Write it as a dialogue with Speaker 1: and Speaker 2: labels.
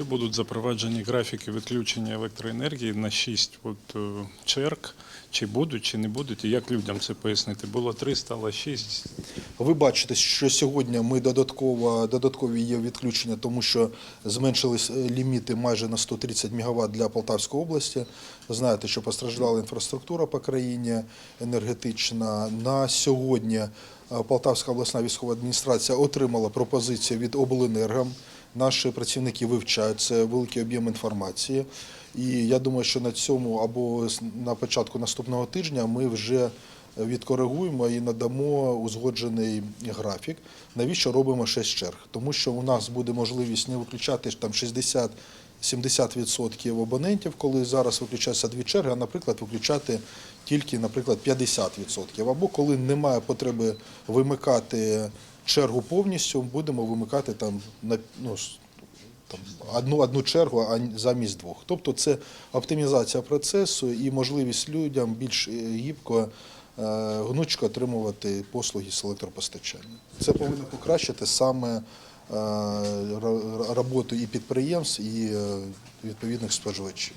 Speaker 1: коли будуть запроваджені графіки відключення електроенергії на 6 от, е, черг, чи будуть, чи не будуть, і як людям це пояснити? Було 3, стало 6.
Speaker 2: Ви бачите, що сьогодні ми додатково додаткові є відключення, тому що зменшились е, ліміти майже на 130 МВт для Полтавської області. Знаєте, що постраждала інфраструктура по країні енергетична. На сьогодні е, Полтавська обласна військова адміністрація отримала пропозицію від обленерго. Наші працівники вивчають це великий об'єм інформації. І я думаю, що на цьому або на початку наступного тижня ми вже відкоригуємо і надамо узгоджений графік. Навіщо робимо 6 черг? Тому що у нас буде можливість не виключати там 60 70% абонентів, коли зараз виключаються дві черги, а, наприклад, виключати тільки, наприклад, 50%. Або коли немає потреби вимикати чергу повністю, будемо вимикати там на ну, там, одну, одну чергу а замість двох. Тобто це оптимізація процесу і можливість людям більш е, гібко, е, гнучко отримувати послуги з електропостачання. Це повинно покращити саме е, роботу і підприємств, і відповідних споживачів.